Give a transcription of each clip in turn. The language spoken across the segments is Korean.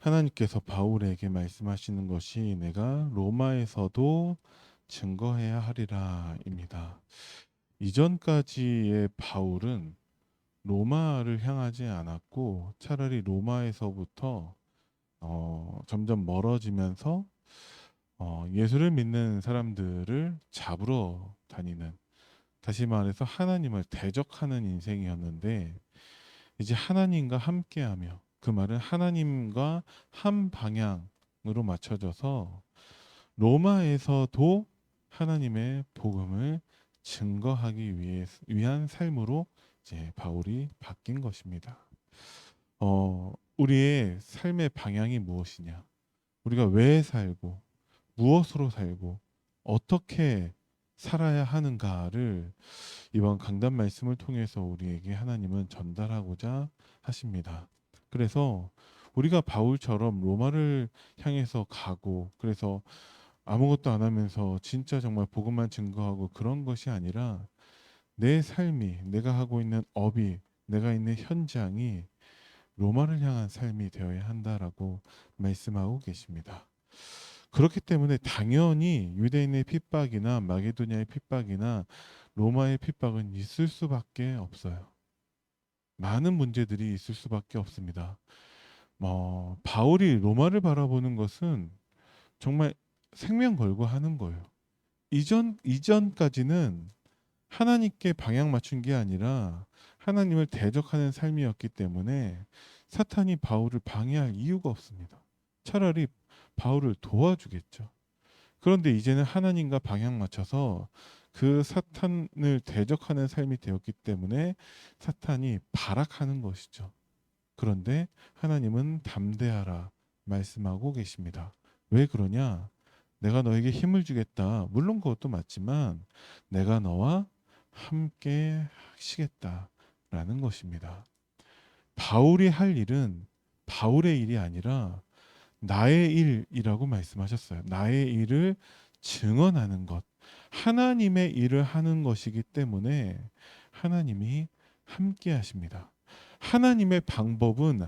하나님께서 바울에게 말씀하시는 것이 내가 로마에서도 증거해야 하리라입니다. 이전까지의 바울은 로마를 향하지 않았고 차라리 로마에서부터 어, 점점 멀어지면서 어, 예수를 믿는 사람들을 잡으러 다니는 다시 말해서 하나님을 대적하는 인생이었는데 이제 하나님과 함께하며 그 말은 하나님과 한 방향으로 맞춰져서 로마에서도 하나님의 복음을 증거하기 위해 위한 삶으로 이제 바울이 바뀐 것입니다. 어, 우리의 삶의 방향이 무엇이냐? 우리가 왜 살고 무엇으로 살고 어떻게 살아야 하는가를 이번 강단 말씀을 통해서 우리에게 하나님은 전달하고자 하십니다. 그래서 우리가 바울처럼 로마를 향해서 가고 그래서 아무것도 안 하면서 진짜 정말 복음만 증거하고 그런 것이 아니라 내 삶이 내가 하고 있는 업이 내가 있는 현장이 로마를 향한 삶이 되어야 한다라고 말씀하고 계십니다. 그렇기 때문에 당연히 유대인의 핍박이나 마게도니아의 핍박이나 로마의 핍박은 있을 수밖에 없어요. 많은 문제들이 있을 수밖에 없습니다. 어, 바울이 로마를 바라보는 것은 정말 생명 걸고 하는 거예요. 이전 이전까지는 하나님께 방향 맞춘 게 아니라 하나님을 대적하는 삶이었기 때문에 사탄이 바울을 방해할 이유가 없습니다. 차라리 바울을 도와주겠죠. 그런데 이제는 하나님과 방향 맞춰서 그 사탄을 대적하는 삶이 되었기 때문에 사탄이 발악하는 것이죠. 그런데 하나님은 담대하라 말씀하고 계십니다. 왜 그러냐? 내가 너에게 힘을 주겠다. 물론 그것도 맞지만 내가 너와 함께 하시겠다라는 것입니다. 바울이 할 일은 바울의 일이 아니라 나의 일이라고 말씀하셨어요. 나의 일을 증언하는 것. 하나님의 일을 하는 것이기 때문에 하나님이 함께 하십니다. 하나님의 방법은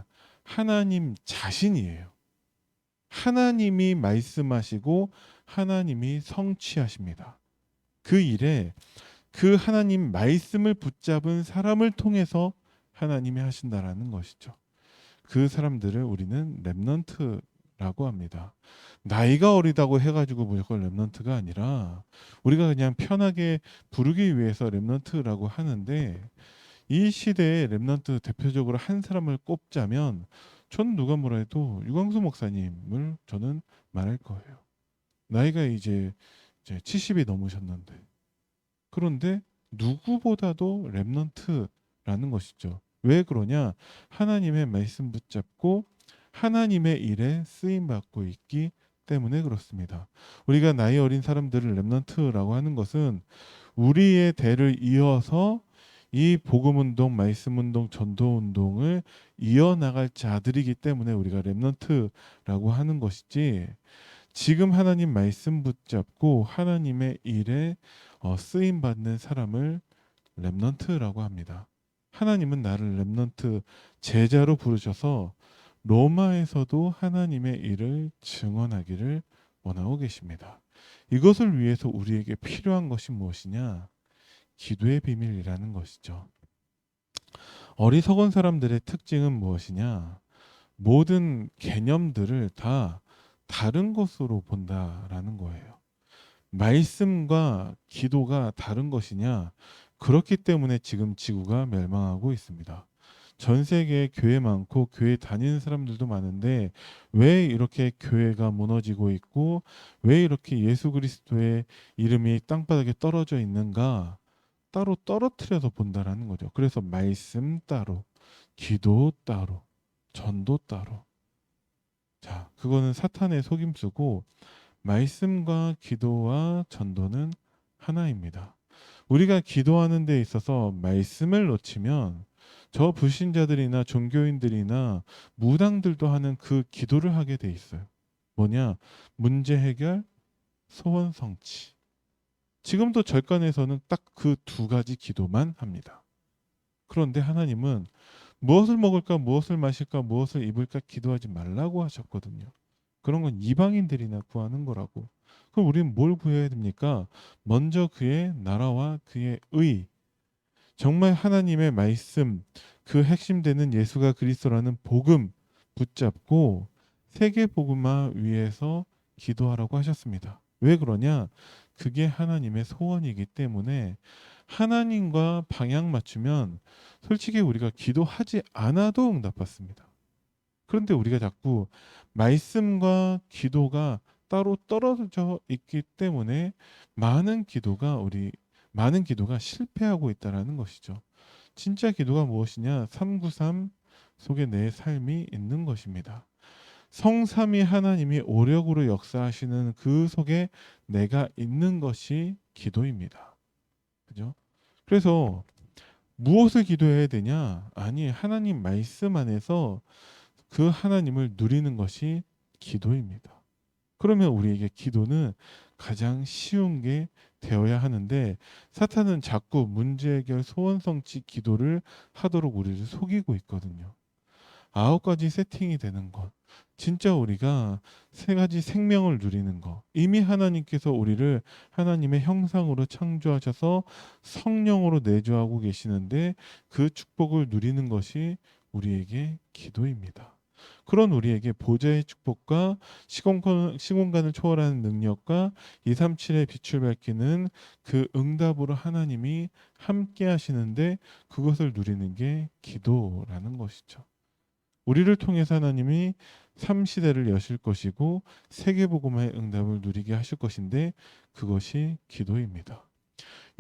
하나님 자신이에요. 하나님이 말씀하시고 하나님이 성취하십니다. 그 일에 그 하나님 말씀을 붙잡은 사람을 통해서 하나님이 하신다라는 것이죠. 그 사람들을 우리는 렘넌트 라고 합니다. 나이가 어리다고 해가지고 무조건 렘넌트가 아니라 우리가 그냥 편하게 부르기 위해서 렘넌트라고 하는데 이 시대의 렘넌트 대표적으로 한 사람을 꼽자면 전 누가 뭐라 해도 유광수 목사님을 저는 말할 거예요. 나이가 이제 이제 70이 넘으셨는데 그런데 누구보다도 렘넌트라는 것이죠. 왜 그러냐? 하나님의 말씀 붙잡고 하나님의 일에 쓰임 받고 있기 때문에 그렇습니다. 우리가 나이 어린 사람들을 렘넌트라고 하는 것은 우리의 대를 이어서 이 복음 운동, 말씀 운동, 전도 운동을 이어 나갈 자들이기 때문에 우리가 렘넌트라고 하는 것이지 지금 하나님 말씀 붙잡고 하나님의 일에 어, 쓰임 받는 사람을 렘넌트라고 합니다. 하나님은 나를 렘넌트 제자로 부르셔서 로마에서도 하나님의 일을 증언하기를 원하고 계십니다. 이것을 위해서 우리에게 필요한 것이 무엇이냐? 기도의 비밀이라는 것이죠. 어리석은 사람들의 특징은 무엇이냐? 모든 개념들을 다 다른 것으로 본다라는 거예요. 말씀과 기도가 다른 것이냐? 그렇기 때문에 지금 지구가 멸망하고 있습니다. 전 세계에 교회 많고 교회 다니는 사람들도 많은데 왜 이렇게 교회가 무너지고 있고 왜 이렇게 예수 그리스도의 이름이 땅바닥에 떨어져 있는가? 따로 떨어뜨려서 본다라는 거죠. 그래서 말씀 따로, 기도 따로, 전도 따로. 자, 그거는 사탄의 속임수고 말씀과 기도와 전도는 하나입니다. 우리가 기도하는 데 있어서 말씀을 놓치면 저 불신자들이나 종교인들이나 무당들도 하는 그 기도를 하게 돼 있어요. 뭐냐? 문제 해결, 소원 성취. 지금도 절간에서는 딱 그 두 가지 기도만 합니다. 그런데 하나님은 무엇을 먹을까, 무엇을 마실까, 무엇을 입을까 기도하지 말라고 하셨거든요. 그런 건 이방인들이나 구하는 거라고. 그럼 우리는 뭘 구해야 됩니까? 먼저 그의 나라와 그의 의. 정말 하나님의 말씀, 그 핵심되는 예수가 그리스도라는 복음 붙잡고 세계 복음화 위해서 기도하라고 하셨습니다. 왜 그러냐? 그게 하나님의 소원이기 때문에 하나님과 방향 맞추면 솔직히 우리가 기도하지 않아도 응답받습니다. 그런데 우리가 자꾸 말씀과 기도가 따로 떨어져 있기 때문에 많은 기도가 우리 많은 기도가 실패하고 있다라는 것이죠. 진짜 기도가 무엇이냐? 393 속에 내 삶이 있는 것입니다. 성삼위 하나님이 오력으로 역사하시는 그 속에 내가 있는 것이 기도입니다. 그죠? 그래서 무엇을 기도해야 되냐? 아니, 하나님 말씀 안에서 그 하나님을 누리는 것이 기도입니다. 그러면 우리에게 기도는 가장 쉬운 게 되어야 하는데 사탄은 자꾸 문제 해결 소원 성취 기도를 하도록 우리를 속이고 있거든요. 아홉 가지 세팅이 되는 것. 진짜 우리가 세 가지 생명을 누리는 것. 이미 하나님께서 우리를 하나님의 형상으로 창조하셔서 성령으로 내주하고 계시는데 그 축복을 누리는 것이 우리에게 기도입니다. 그런 우리에게 보좌의 축복과 시공간, 시공간을 초월하는 능력과 237의 빛을 밝히는 그 응답으로 하나님이 함께 하시는데 그것을 누리는 게 기도라는 것이죠. 우리를 통해서 하나님이 3시대를 여실 것이고 세계복음화의 응답을 누리게 하실 것인데 그것이 기도입니다.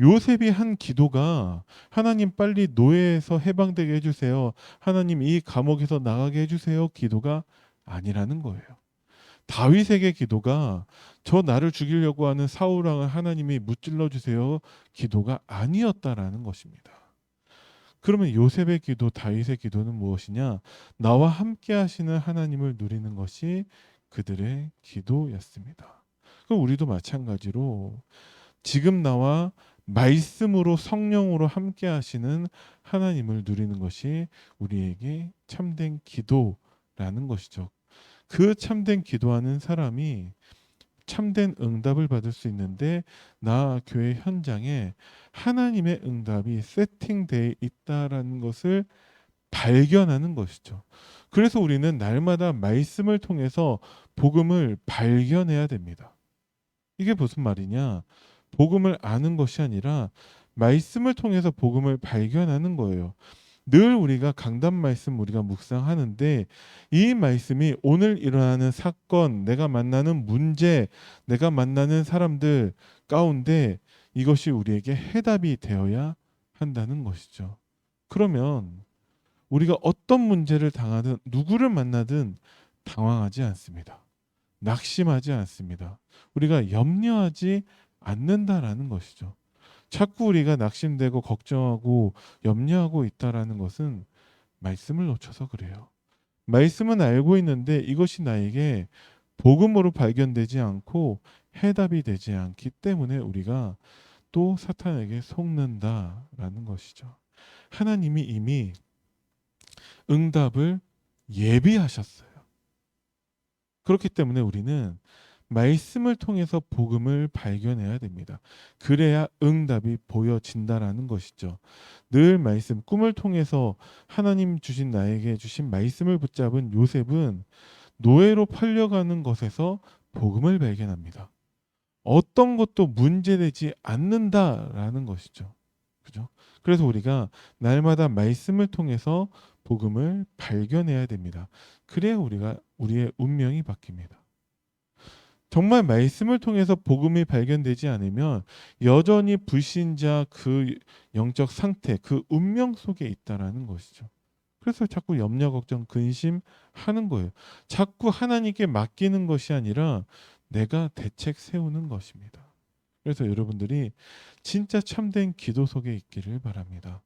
요셉이 한 기도가 하나님 빨리 노예에서 해방되게 해주세요. 하나님 이 감옥에서 나가게 해주세요. 기도가 아니라는 거예요. 다윗에게 기도가 저 나를 죽이려고 하는 사울왕을 하나님이 무찔러 주세요. 기도가 아니었다라는 것입니다. 그러면 요셉의 기도, 다윗의 기도는 무엇이냐? 나와 함께 하시는 하나님을 누리는 것이 그들의 기도였습니다. 그럼 우리도 마찬가지로 지금 나와 말씀으로 성령으로 함께 하시는 하나님을 누리는 것이 우리에게 참된 기도라는 것이죠. 그 참된 기도하는 사람이 참된 응답을 받을 수 있는데 나 교회 현장에 하나님의 응답이 세팅되어 있다라는 것을 발견하는 것이죠. 그래서 우리는 날마다 말씀을 통해서 복음을 발견해야 됩니다. 이게 무슨 말이냐? 복음을 아는 것이 아니라 말씀을 통해서 복음을 발견하는 거예요. 늘 우리가 강단 말씀 우리가 묵상하는데 이 말씀이 오늘 일어나는 사건, 내가 만나는 문제, 내가 만나는 사람들 가운데 이것이 우리에게 해답이 되어야 한다는 것이죠. 그러면 우리가 어떤 문제를 당하든 누구를 만나든 당황하지 않습니다. 낙심하지 않습니다. 우리가 염려하지 않는다라는 것이죠. 자꾸 우리가 낙심되고 걱정하고 염려하고 있다라는 것은 말씀을 놓쳐서 그래요. 말씀은 알고 있는데 이것이 나에게 복음으로 발견되지 않고 해답이 되지 않기 때문에 우리가 또 사탄에게 속는다라는 것이죠. 하나님이 이미 응답을 예비하셨어요. 그렇기 때문에 우리는 말씀을 통해서 복음을 발견해야 됩니다. 그래야 응답이 보여진다라는 것이죠. 늘 말씀, 꿈을 통해서 하나님 주신 나에게 주신 말씀을 붙잡은 요셉은 노예로 팔려가는 것에서 복음을 발견합니다. 어떤 것도 문제되지 않는다라는 것이죠. 그죠? 그래서 우리가 날마다 말씀을 통해서 복음을 발견해야 됩니다. 그래야 우리가 우리의 운명이 바뀝니다. 정말 말씀을 통해서 복음이 발견되지 않으면 여전히 불신자 그 영적 상태, 그 운명 속에 있다라는 것이죠. 그래서 자꾸 염려, 걱정, 근심 하는 거예요. 자꾸 하나님께 맡기는 것이 아니라 내가 대책 세우는 것입니다. 그래서 여러분들이 진짜 참된 기도 속에 있기를 바랍니다.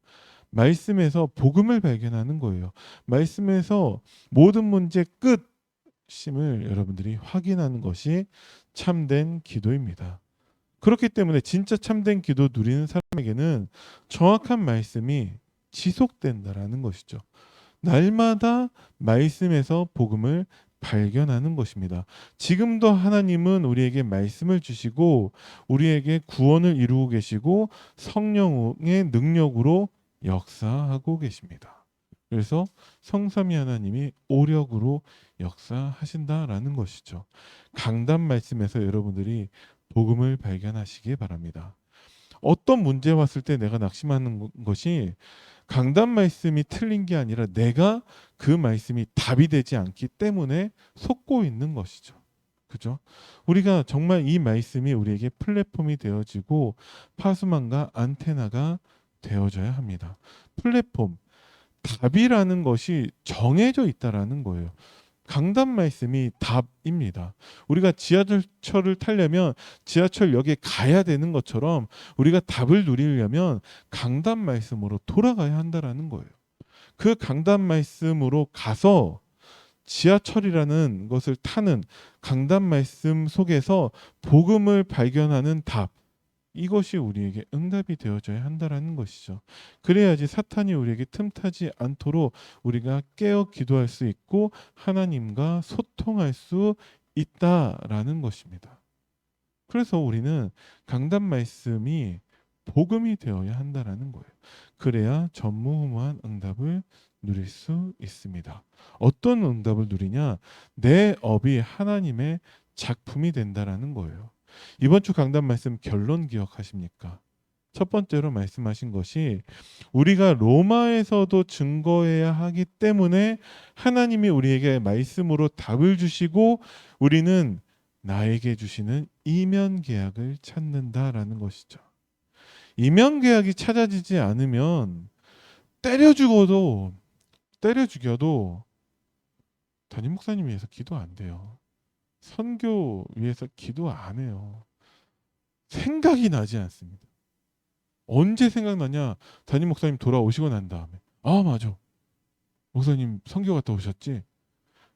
말씀에서 복음을 발견하는 거예요. 말씀에서 모든 문제 끝 심을 여러분들이 확인하는 것이 참된 기도입니다. 그렇기 때문에 진짜 참된 기도 누리는 사람에게는 정확한 말씀이 지속된다라는 것이죠. 날마다 말씀에서 복음을 발견하는 것입니다. 지금도 하나님은 우리에게 말씀을 주시고 우리에게 구원을 이루고 계시고 성령의 능력으로 역사하고 계십니다. 그래서 성삼위 하나님이 오력으로 역사하신다라는 것이죠. 강단 말씀에서 여러분들이 복음을 발견하시기 바랍니다. 어떤 문제 왔을 때 내가 낙심하는 것이 강단 말씀이 틀린 게 아니라 내가 그 말씀이 답이 되지 않기 때문에 속고 있는 것이죠. 그죠? 우리가 정말 이 말씀이 우리에게 플랫폼이 되어지고 파수망과 안테나가 되어져야 합니다. 플랫폼, 답이라는 것이 정해져 있다라는 거예요. 강단 말씀이 답입니다. 우리가 지하철을 타려면 지하철역에 가야 되는 것처럼 우리가 답을 누리려면 강단 말씀으로 돌아가야 한다라는 거예요. 그 강단 말씀으로 가서 지하철이라는 것을 타는 강단 말씀 속에서 복음을 발견하는 답 이것이 우리에게 응답이 되어져야 한다라는 것이죠. 그래야지 사탄이 우리에게 틈타지 않도록 우리가 깨어 기도할 수 있고 하나님과 소통할 수 있다라는 것입니다. 그래서 우리는 강단 말씀이 복음이 되어야 한다라는 거예요. 그래야 전무후무한 응답을 누릴 수 있습니다. 어떤 응답을 누리냐? 내 업이 하나님의 작품이 된다라는 거예요. 이번 주 강단 말씀 결론 기억하십니까? 첫 번째로 말씀하신 것이 우리가 로마에서도 증거해야 하기 때문에 하나님이 우리에게 말씀으로 답을 주시고 우리는 나에게 주시는 이면 계약을 찾는다라는 것이죠. 이면 계약이 찾아지지 않으면 때려 죽어도 때려 죽여도 담임 목사님 위해서 기도 안 돼요. 선교 위해서 기도 안 해요. 생각이 나지 않습니다. 언제 생각나냐? 담임 목사님 돌아오시고 난 다음에 아 맞아. 목사님 선교 갔다 오셨지?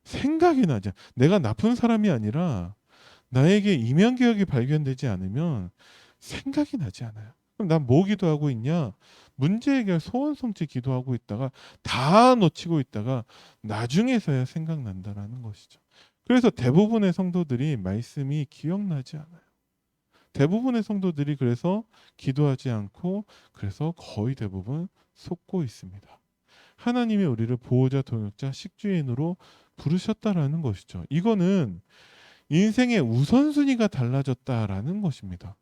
생각이 나지. 않- 내가 나쁜 사람이 아니라 나에게 이면 개혁이 발견되지 않으면 생각이 나지 않아요. 그럼 난 뭐 기도하고 있냐? 문제 해결 소원 성취 기도하고 있다가 다 놓치고 있다가 나중에서야 생각난다라는 것이죠. 그래서 대부분의 성도들이 말씀이 기억나지 않아요. 대부분의 성도들이 그래서 기도하지 않고 그래서 거의 대부분 속고 있습니다. 하나님이 우리를 보호자, 동역자, 식주인으로 부르셨다라는 것이죠. 이거는 인생의 우선순위가 달라졌다라는 것입니다.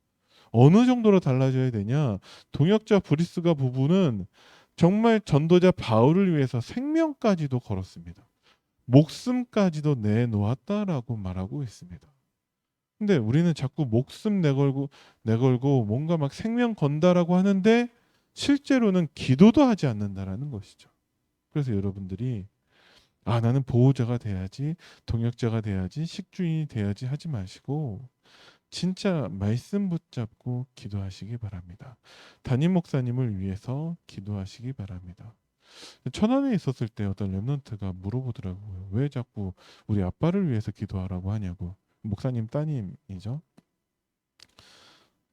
어느 정도로 달라져야 되냐? 동역자 브리스가 부부는 정말 전도자 바울을 위해서 생명까지도 걸었습니다. 목숨까지도 내놓았다라고 말하고 있습니다. 근데 우리는 자꾸 목숨 내걸고 내걸고 뭔가 막 생명 건다라고 하는데 실제로는 기도도 하지 않는다라는 것이죠. 그래서 여러분들이 아 나는 보호자가 돼야지 동역자가 돼야지 식주인이 돼야지 하지 마시고 진짜 말씀 붙잡고 기도하시기 바랍니다. 담임 목사님을 위해서 기도하시기 바랍니다. 천안에 있었을 때 어떤 랩런트가 물어보더라고요. 왜 자꾸 우리 아빠를 위해서 기도하라고 하냐고. 목사님 따님이죠.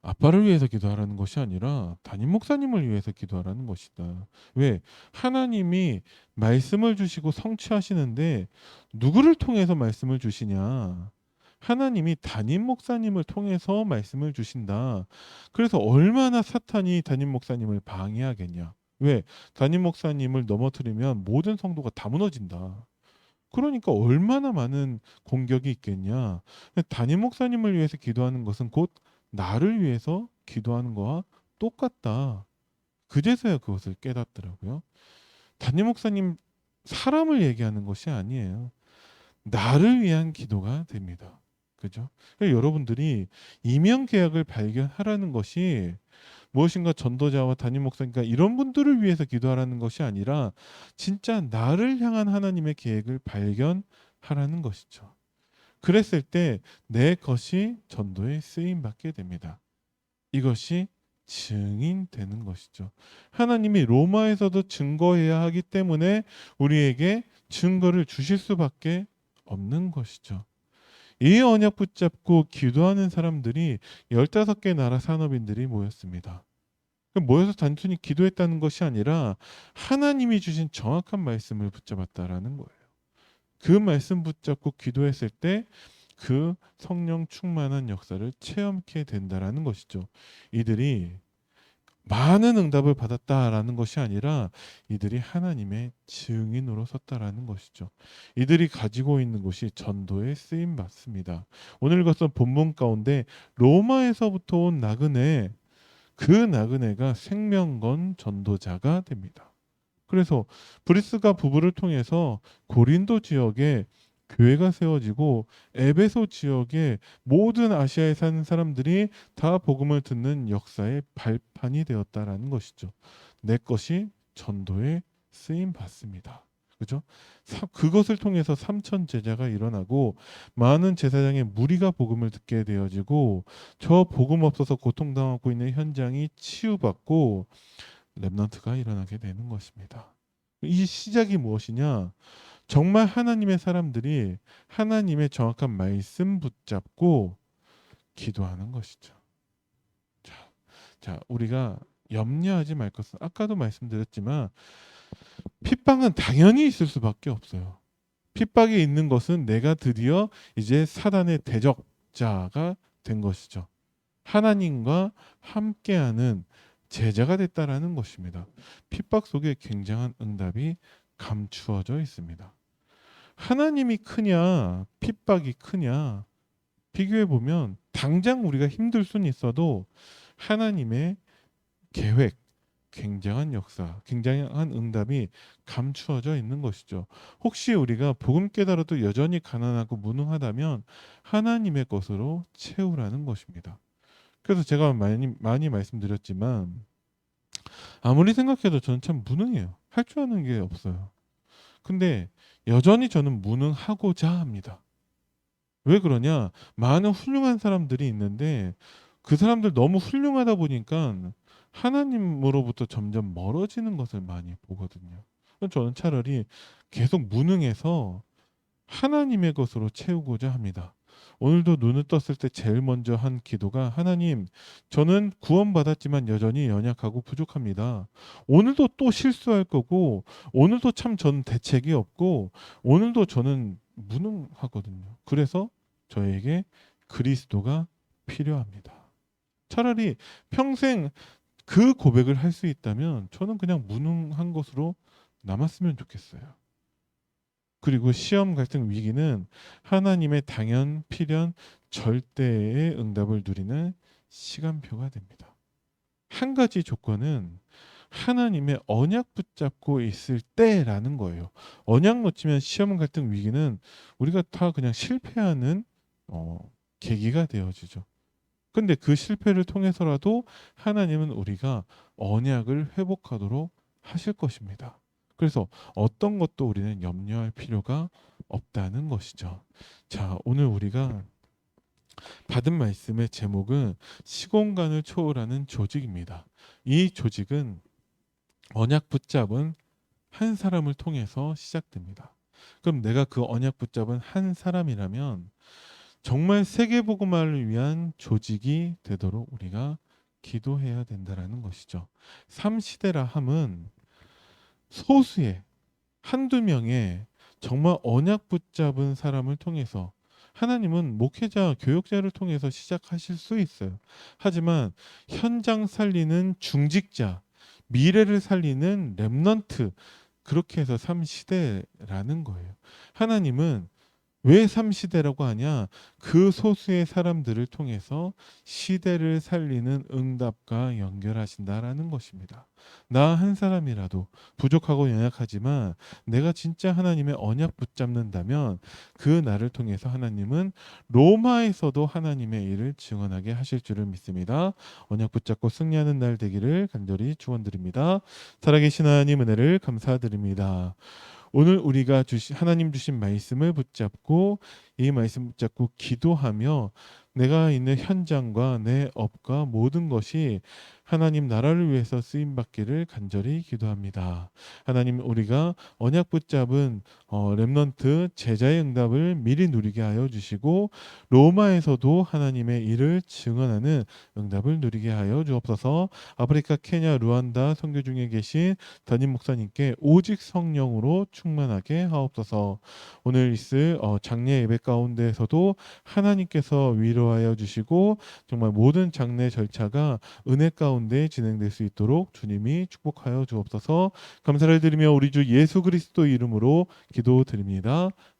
아빠를 위해서 기도하라는 것이 아니라 담임 목사님을 위해서 기도하라는 것이다. 왜? 하나님이 말씀을 주시고 성취하시는데 누구를 통해서 말씀을 주시냐? 하나님이 담임 목사님을 통해서 말씀을 주신다. 그래서 얼마나 사탄이 담임 목사님을 방해하겠냐? 왜? 담임 목사님을 넘어뜨리면 모든 성도가 다 무너진다. 그러니까 얼마나 많은 공격이 있겠냐. 담임 목사님을 위해서 기도하는 것은 곧 나를 위해서 기도하는 거와 똑같다. 그제서야 그것을 깨닫더라고요. 담임 목사님 사람을 얘기하는 것이 아니에요. 나를 위한 기도가 됩니다. 그죠? 그러니까 여러분들이 이명 계약을 발견하라는 것이 무엇인가 전도자와 담임 목사니까 이런 분들을 위해서 기도하라는 것이 아니라 진짜 나를 향한 하나님의 계획을 발견하라는 것이죠. 그랬을 때 내 것이 전도에 쓰임 받게 됩니다. 이것이 증인되는 것이죠. 하나님이 로마에서도 증거해야 하기 때문에 우리에게 증거를 주실 수밖에 없는 것이죠. 이 언약 붙잡고 기도하는 사람들이 15개 나라 산업인들이 모였습니다. 모여서 단순히 기도했다는 것이 아니라 하나님이 주신 정확한 말씀을 붙잡았다라는 거예요. 그 말씀 붙잡고 기도했을 때 그 성령 충만한 역사를 체험케 된다라는 것이죠. 이들이 많은 응답을 받았다라는 것이 아니라 이들이 하나님의 증인으로 섰다라는 것이죠. 이들이 가지고 있는 것이 전도에 쓰임 받습니다. 오늘 읽었던 본문 가운데 로마에서부터 온 나그네 그 나그네가 생명건 전도자가 됩니다. 그래서 브리스가 부부를 통해서 고린도 지역에 교회가 세워지고 에베소 지역의 모든 아시아에 사는 사람들이 다 복음을 듣는 역사의 발판이 되었다라는 것이죠. 내 것이 전도에 쓰임 받습니다. 그죠? 사- 그것을 통해서 삼천 제자가 일어나고 많은 제사장의 무리가 복음을 듣게 되어지고 저 복음 없어서 고통당하고 있는 현장이 치유받고 렘넌트가 일어나게 되는 것입니다. 이 시작이 무엇이냐? 정말 하나님의 사람들이 하나님의 정확한 말씀 붙잡고 기도하는 것이죠. 자, 자, 우리가 염려하지 말 것은 아까도 말씀드렸지만 핍박은 당연히 있을 수밖에 없어요. 핍박이 있는 것은 내가 드디어 이제 사단의 대적자가 된 것이죠. 하나님과 함께하는 제자가 됐다라는 것입니다. 핍박 속에 굉장한 응답이 감추어져 있습니다. 하나님이 크냐, 핍박이 크냐 비교해 보면 당장 우리가 힘들 수는 있어도 하나님의 계획, 굉장한 역사, 굉장한 응답이 감추어져 있는 것이죠. 혹시 우리가 복음 깨달아도 여전히 가난하고 무능하다면 하나님의 것으로 채우라는 것입니다. 그래서 제가 많이 많이 말씀드렸지만 아무리 생각해도 저는 참 무능해요. 할 줄 아는 게 없어요. 근데 여전히 저는 무능하고자 합니다. 왜 그러냐? 많은 훌륭한 사람들이 있는데 그 사람들 너무 훌륭하다 보니까 하나님으로부터 점점 멀어지는 것을 많이 보거든요. 저는 차라리 계속 무능해서 하나님의 것으로 채우고자 합니다. 오늘도 눈을 떴을 때 제일 먼저 한 기도가 하나님, 저는 구원받았지만 여전히 연약하고 부족합니다. 오늘도 또 실수할 거고, 오늘도 참 전 대책이 없고, 오늘도 저는 무능하거든요. 그래서 저에게 그리스도가 필요합니다. 차라리 평생 그 고백을 할 수 있다면 저는 그냥 무능한 것으로 남았으면 좋겠어요. 그리고 시험 갈등 위기는 하나님의 당연, 필연, 절대의 응답을 누리는 시간표가 됩니다. 한 가지 조건은 하나님의 언약 붙잡고 있을 때라는 거예요. 언약 놓치면 시험 갈등 위기는 우리가 다 그냥 실패하는 어, 계기가 되어지죠. 근데 그 실패를 통해서라도 하나님은 우리가 언약을 회복하도록 하실 것입니다. 그래서 어떤 것도 우리는 염려할 필요가 없다는 것이죠. 자, 오늘 우리가 받은 말씀의 제목은 시공간을 초월하는 조직입니다. 이 조직은 언약 붙잡은 한 사람을 통해서 시작됩니다. 그럼 내가 그 언약 붙잡은 한 사람이라면 정말 세계 복음화를 위한 조직이 되도록 우리가 기도해야 된다라는 것이죠. 삼시대라 함은 소수의 한두 명의 정말 언약 붙잡은 사람을 통해서 하나님은 목회자, 교역자를 통해서 시작하실 수 있어요. 하지만 현장 살리는 중직자, 미래를 살리는 렘넌트 그렇게 해서 삼시대라는 거예요. 하나님은 왜 삼시대라고 하냐? 그 소수의 사람들을 통해서 시대를 살리는 응답과 연결하신다라는 것입니다. 나 한 사람이라도 부족하고 연약하지만 내가 진짜 하나님의 언약 붙잡는다면 그 나를 통해서 하나님은 로마에서도 하나님의 일을 증언하게 하실 줄을 믿습니다. 언약 붙잡고 승리하는 날 되기를 간절히 축원드립니다. 살아계신 하나님 은혜를 감사드립니다. 오늘 우리가 주신 하나님 주신 말씀을 붙잡고 이 말씀 붙잡고 기도하며 내가 있는 현장과 내 업과 모든 것이 하나님 나라를 위해서 쓰임 받기를 간절히 기도합니다. 하나님 우리가 언약 붙잡은 어, 렘넌트 제자의 응답을 미리 누리게 하여 주시고 로마에서도 하나님의 일을 증언하는 응답을 누리게 하여 주옵소서. 아프리카, 케냐, 루안다 선교 중에 계신 담임 목사님께 오직 성령으로 충만하게 하옵소서. 오늘 있을 어, 장례 예배 가운데에서도 하나님께서 위로하여 주시고 정말 모든 장례 절차가 은혜 가운데 진행될 수 있도록 주님이 축복하여 주옵소서. 감사를 드리며 우리 주 예수 그리스도 이름으로 기도드립니다.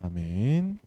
아멘.